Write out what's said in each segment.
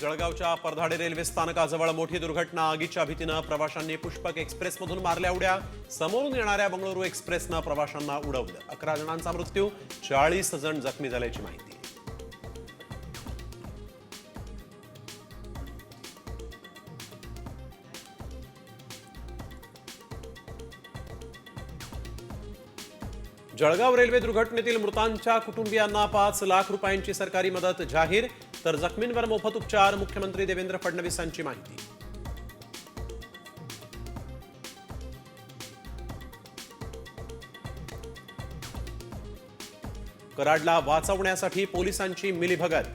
जळगावच्या परधाडे रेल्वे स्थानकाजवळ मोठी दुर्घटना. आगीच्या भीतीनं प्रवाशांनी पुष्पक एक्सप्रेसमधून मारल्या उड्या. समोरून येणाऱ्या बंगळुरू एक्सप्रेसनं प्रवाशांना उडवलं. अकरा जणांचा मृत्यू चाळीस जण जखमी झाल्याची माहिती. जळगाव रेल्वे दुर्घटनेतील मृतांच्या कुटुंबियांना पाच लाख रुपयांची सरकारी मदत जाहीर. तर जखमींवर मोफत उपचार मुख्यमंत्री देवेंद्र फडणवीसांची माहिती. कराडला वाचवण्यासाठी पोलिसांची मिलीभगत.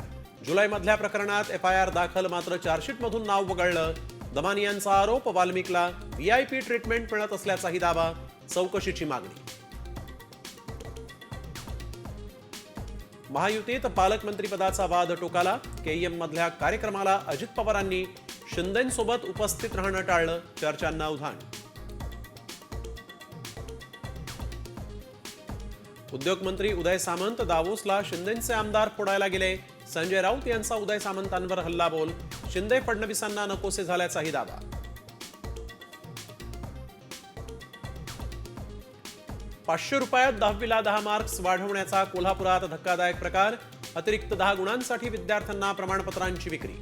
जुलैमधल्या प्रकरणात एफ आय आर दाखल मात्र चार्जशीटमधून नाव वगळलं. दमानियांचा आरोप वाल्मिकला व्हीआयपी ट्रीटमेंट मिळत असल्याचाही दावा. चौकशीची मागणी. महायुतीत पालकमंत्रीपदाचा वाद टोकाला. केईएम मधल्या कार्यक्रमाला अजित पवारांनी शिंदेसोबत उपस्थित राहणं टाळलं चर्चांना उधाण. उद्योगमंत्री उदय सामंत दावोसला शिंदेचे आमदार फोडायला गेले. संजय राऊत यांचा उदय सामंतांवर हल्ला बोल शिंदे फडणवीसांना नकोसे झाल्याचाही दावा. पाचशे रुपयात दहावीला दहा मार्क्स वाढवण्याचा कोल्हापुरात धक्कादायक प्रकार. अतिरिक्त दहा गुणांसाठी विद्यार्थ्यांना प्रमाणपत्रांची विक्री.